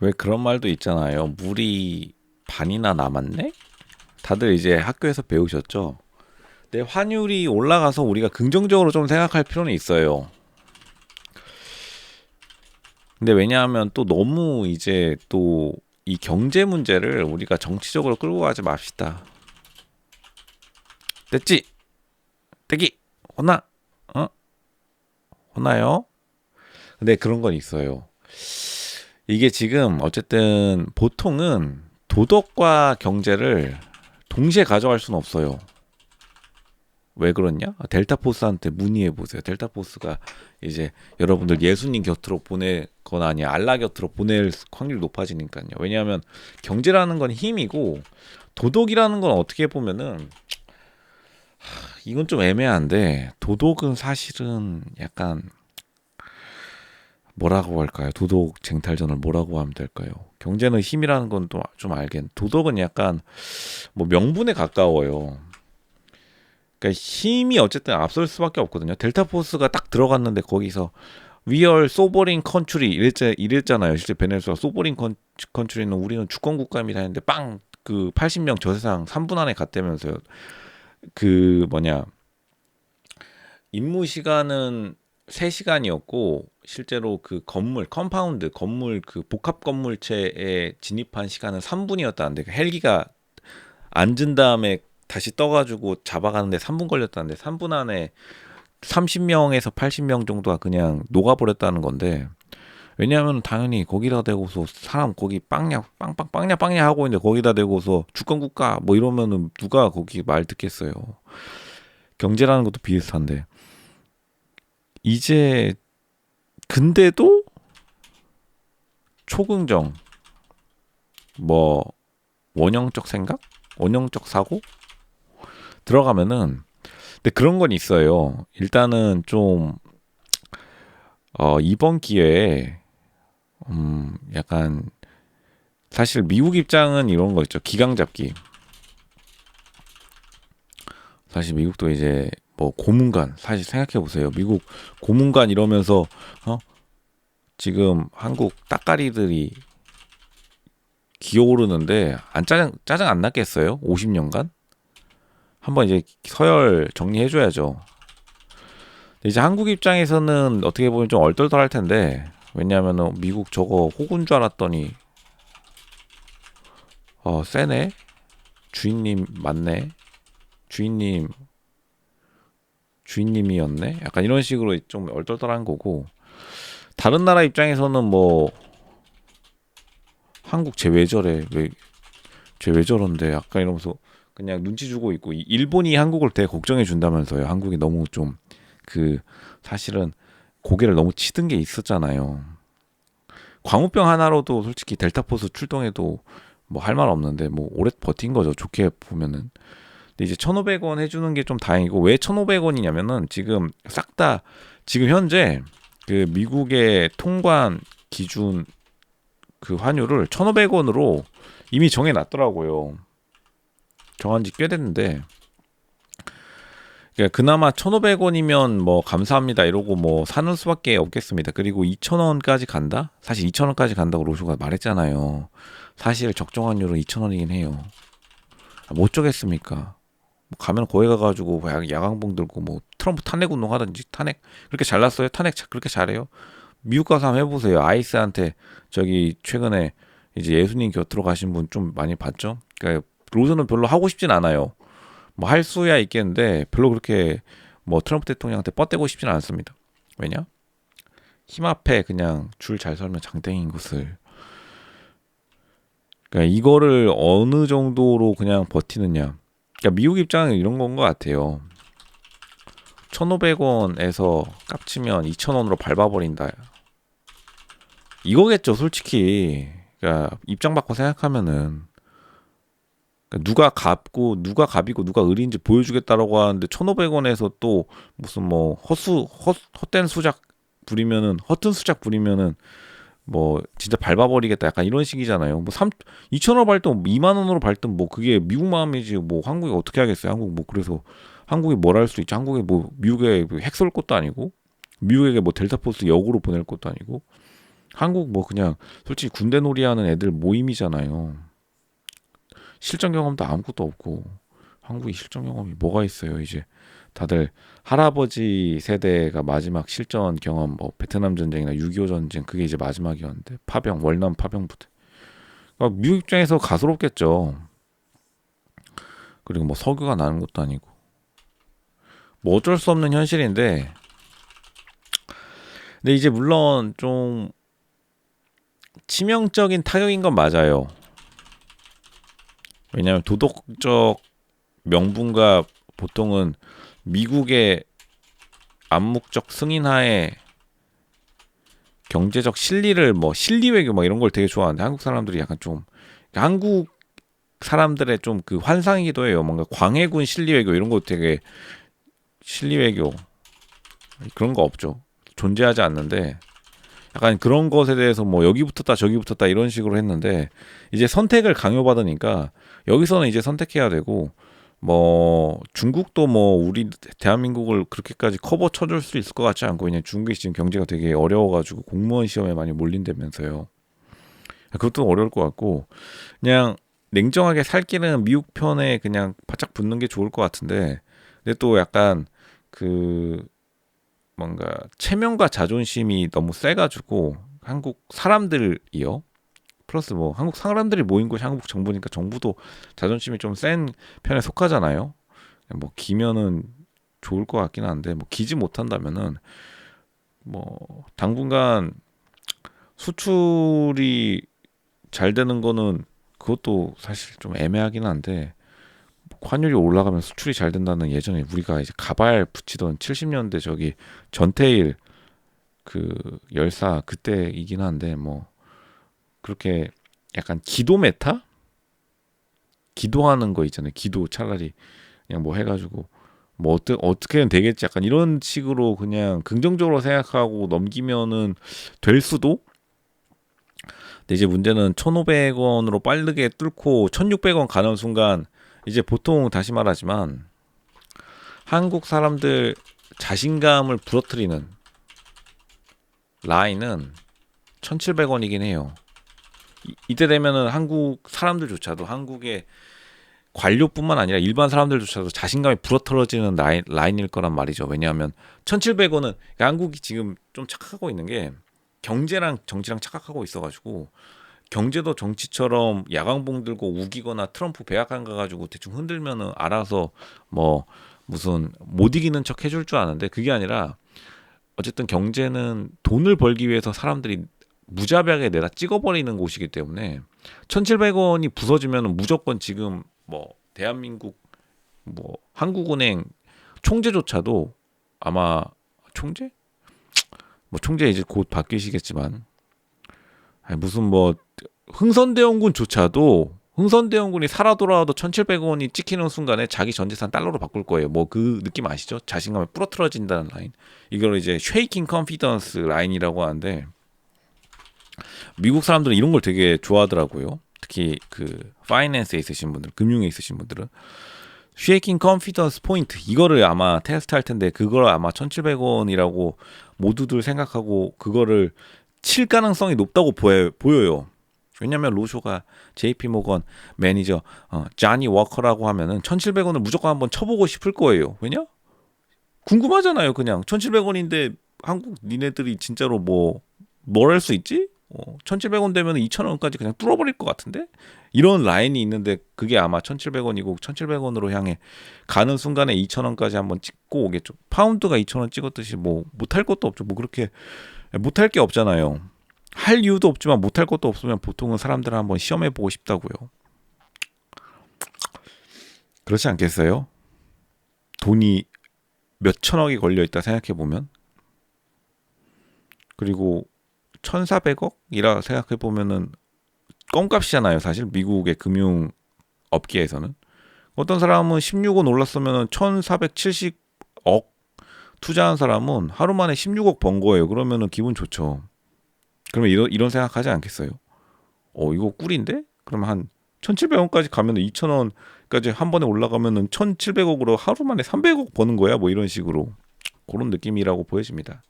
왜 그런 말도 있잖아요. 물이 반이나 남았네? 다들 이제 학교에서 배우셨죠? 근데 환율이 올라가서 우리가 긍정적으로 좀 생각할 필요는 있어요. 근데 왜냐하면 또 너무 이제 또 이 경제 문제를 우리가 정치적으로 끌고 가지 맙시다. 됐지? 떼기 혼나? 어? 혼나요? 근데 그런 건 있어요. 이게 지금 어쨌든 보통은 도덕과 경제를 동시에 가져갈 수는 없어요. 왜 그렇냐? 아, 델타포스한테 문의해 보세요. 델타포스가 이제 여러분들 예수님 곁으로 보내거나 아니 알라 곁으로 보낼 확률이 높아지니까요. 왜냐하면 경제라는 건 힘이고 도덕이라는 건 어떻게 보면은 하, 이건 좀 애매한데 도덕은 사실은 약간 뭐라고 할까요? 도덕 쟁탈전을 뭐라고 하면 될까요? 경제는 힘이라는 건 또 좀 알겠. 도덕은 약간 뭐 명분에 가까워요. 그러니까 힘이 어쨌든 앞설 수밖에 없거든요. 델타 포스가 딱 들어갔는데 거기서 위얼 소버린 컨츄리 이랬자, 이랬잖아요. 실제 베네수아 소버린 컨, 컨츄리는 우리는 주권 국가입니다 했는데 빵 그 80명 저세상 3분 안에 갔다면서요. 그 뭐냐 임무 시간은 3시간이었고 실제로 그 건물 컴파운드 건물 그 복합 건물체에 진입한 시간은 3분이었다는데 그 헬기가 앉은 다음에 다시 떠가지고 잡아가는데 3분 걸렸다는데 3분 안에 30명에서 80명 정도가 그냥 녹아버렸다는 건데 왜냐하면 당연히 거기다 대고서 사람 거기 빵냐 빵빵 빵냐 빵냐 하고 있는데 거기다 대고서 주권 국가 뭐 이러면은 누가 거기 말 듣겠어요. 경제라는 것도 비슷한데 이제 근데도 초긍정 뭐 원형적 생각, 원형적 사고 들어가면은 근데 그런 건 있어요. 일단은 좀 어, 이번 기회에 음, 약간 사실 미국 입장은 이런 거 있죠. 기강 잡기. 사실 미국도 이제 뭐 고문관 사실 생각해 보세요. 미국 고문관 이러면서 어 지금 한국 따까리들이 기어오르는데 안 짜증 짜증 안 났겠어요? 50년간 한번 이제 서열 정리해 줘야죠. 이제 한국 입장에서는 어떻게 보면 좀 얼떨떨할 텐데 왜냐하면 미국 저거 호구인 줄 알았더니 어 세네 주인님 맞네 주인님 주인님이었네 약간 이런 식으로 좀 얼떨떨한 거고 다른 나라 입장에서는 뭐 한국 쟤 왜 저래 왜쟤 왜 저런데 약간 이러면서 그냥 눈치 주고 있고 일본이 한국을 되게 걱정해 준다면서요 한국이 너무 좀 그 사실은 고개를 너무 치든 게 있었잖아요. 광우병 하나로도 솔직히 델타포스 출동해도 뭐 할 말 없는데 뭐 오래 버틴 거죠. 좋게 보면은. 이제 1,500원 해주는 게 좀 다행이고 왜 1,500원이냐면은 지금 싹 다 지금 현재 그 미국의 통관 기준 그 환율을 1,500원으로 이미 정해 놨더라고요. 정한 지 꽤 됐는데 그러니까 그나마 1,500원이면 뭐 감사합니다 이러고 뭐 사는 수밖에 없겠습니다. 그리고 2,000원까지 간다? 사실 2,000원까지 간다고 로쇼가 말했잖아요. 사실 적정한 율은 2,000원이긴 해요. 못 쪼겠습니까? 뭐 가면 거기 가가지고 야광봉 들고 뭐 트럼프 탄핵 운동 하든지 탄핵 그렇게 잘났어요? 탄핵 그렇게 잘해요? 미국 가서 한번 해보세요. 아이스한테 저기 최근에 이제 예수님 곁으로 가신 분 좀 많이 봤죠? 그러니까 로즈는 별로 하고 싶진 않아요. 뭐 할 수야 있겠는데 별로 그렇게 뭐 트럼프 대통령한테 뻗대고 싶지는 않습니다. 왜냐? 힘 앞에 그냥 줄 잘 설면 장땡인 것을 그러니까 이거를 어느 정도로 그냥 버티느냐. 그러니까 미국 입장은 이런 건 것 같아요. 1,500원에서 깝치면 2,000원으로 밟아버린다. 이거겠죠, 솔직히. 그러니까 입장 바꿔 생각하면은 그러니까 누가 갑고 누가 갑이고 누가 을인지 보여주겠다라고 하는데 1,500원에서 또 무슨 뭐 허수 헛, 헛된 수작 부리면은 허튼 수작 부리면은 뭐 진짜 밟아버리겠다 약간 이런 식이잖아요. 뭐 3, 2,000원 발든 2만 원으로 발든 뭐 그게 미국 마음이지 뭐 한국이 어떻게 하겠어요. 한국 뭐 그래서 한국이 뭘 할 수 있지. 한국에 뭐 미국에 핵 쏠 것도 아니고 미국에게 뭐 델타포스 역으로 보낼 것도 아니고 한국 뭐 그냥 솔직히 군대 놀이하는 애들 모임이잖아요. 실전 경험도 아무것도 없고 한국이 실전 경험이 뭐가 있어요 이제 다들 할아버지 세대가 마지막 실전 경험 뭐 베트남 전쟁이나 6.25 전쟁 그게 이제 마지막이었는데 파병 월남 파병 부대. 그러니까 미국 입장에서 가소롭겠죠. 그리고 뭐 석유가 나는 것도 아니고. 뭐 어쩔 수 없는 현실인데. 근데 이제 물론 좀 치명적인 타격인 건 맞아요. 왜냐하면 도덕적 명분과 보통은 미국의 암묵적 승인하에 경제적 실리를 뭐 실리 외교 뭐 이런 걸 되게 좋아하는데 한국 사람들이 약간 좀 한국 사람들의 좀 그 환상이기도 해요. 뭔가 광해군 실리 외교 이런 거 되게 실리 외교 그런 거 없죠. 존재하지 않는데 약간 그런 것에 대해서 뭐 여기 붙었다 저기 붙었다 이런 식으로 했는데 이제 선택을 강요받으니까 여기서는 이제 선택해야 되고 뭐 중국도 뭐 우리 대한민국을 그렇게까지 커버 쳐줄 수 있을 것 같지 않고 그냥 중국이 지금 경제가 되게 어려워가지고 공무원 시험에 많이 몰린다면서요. 그것도 어려울 것 같고 그냥 냉정하게 살 길은 미국 편에 그냥 바짝 붙는 게 좋을 것 같은데 근데 또 약간 그 뭔가 체면과 자존심이 너무 세가지고 한국 사람들이요 플러스 뭐 한국 사람들이 모인 곳이 한국 정부니까 정부도 자존심이 좀 센 편에 속하잖아요. 뭐 기면은 좋을 것 같긴 한데 뭐 기지 못한다면은 뭐 당분간 수출이 잘 되는 거는 그것도 사실 좀 애매하긴 한데 환율이 올라가면 수출이 잘 된다는 예전에 우리가 이제 가발 붙이던 70년대 저기 전태일 그 열사 그때이긴 한데 뭐 그렇게 약간 기도 메타? 기도하는 거 있잖아요. 기도 차라리 그냥 뭐 해가지고 뭐 어떻게 어떻게는 되겠지. 약간 이런 식으로 그냥 긍정적으로 생각하고 넘기면은 될 수도. 근데 이제 문제는 1,500원으로 빠르게 뚫고 1,600원 가는 순간 이제 보통 다시 말하지만 한국 사람들 자신감을 부러뜨리는 라인은 1,700원이긴 해요. 이, 때 되면은 한국 사람들조차도 한국의 관료뿐만 아니라 일반 사람들조차도 자신감이 불어떨어지는 라인, 라인일 거란 말이죠. 왜냐하면 1,700원은 한국이 지금 좀 착각하고 있는 게 경제랑 정치랑 착각하고 있어가지고 경제도 정치처럼 야광봉 들고 우기거나 트럼프 백악관 가가지고 대충 흔들면은 알아서 뭐 무슨 못 이기는 척 해줄 줄 아는데 그게 아니라 어쨌든 경제는 돈을 벌기 위해서 사람들이 무자비하게 내다 찍어버리는 곳이기 때문에 1,700원이 부서지면 무조건 지금 뭐 대한민국 뭐 한국은행 총재조차도 아마 총재? 뭐 총재 이제 곧 바뀌시겠지만 무슨 뭐 흥선대원군조차도 흥선대원군이 살아 돌아와도 1,700원이 찍히는 순간에 자기 전 재산 달러로 바꿀 거예요. 뭐 그 느낌 아시죠? 자신감이 부러뜨러진다는 라인. 이걸 이제 쉐이킹 컨피던스 라인이라고 하는데 미국 사람들은 이런 걸 되게 좋아하더라고요. 특히 그 파이낸스에 있으신 분들, 금융에 있으신 분들은 쉐이킹 컨피던스 포인트 이거를 아마 테스트 할 텐데 그걸 아마 1,700원이라고 모두들 생각하고 그거를 칠 가능성이 높다고 보여, 보여요. 왜냐면 로쇼가 JP 모건 매니저 어, 자니 워커라고 하면은 1,700원을 무조건 한번 쳐보고 싶을 거예요. 왜냐? 궁금하잖아요. 그냥 1,700원인데 한국 니네들이 진짜로 뭐 뭘 할 수 있지? 어, 1,700원 되면 2,000원까지 그냥 뚫어버릴 것 같은데 이런 라인이 있는데 그게 아마 1,700원이고 1,700원으로 향해 가는 순간에 2,000원까지 한번 찍고 오겠죠. 파운드가 2,000원 찍었듯이 뭐 못할 것도 없죠. 뭐 그렇게 못할 게 없잖아요. 할 이유도 없지만 못할 것도 없으면 보통은 사람들은 한번 시험해 보고 싶다고요. 그렇지 않겠어요? 돈이 몇 천억이 걸려 있다 생각해 보면 그리고 1,400억이라 생각해 보면은 껌값이잖아요. 사실 미국의 금융 업계에서는 어떤 사람은 16억 올랐으면은 1,470억 투자한 사람은 하루 만에 16억 번 거예요. 그러면은 기분 좋죠. 그러면 이런 이런 생각하지 않겠어요? 어 이거 꿀인데? 그러면 한 1,700원까지 가면은 2,000원까지 한 번에 올라가면은 1,700억으로 하루 만에 300억 버는 거야. 뭐 이런 식으로 그런 느낌이라고 보여집니다.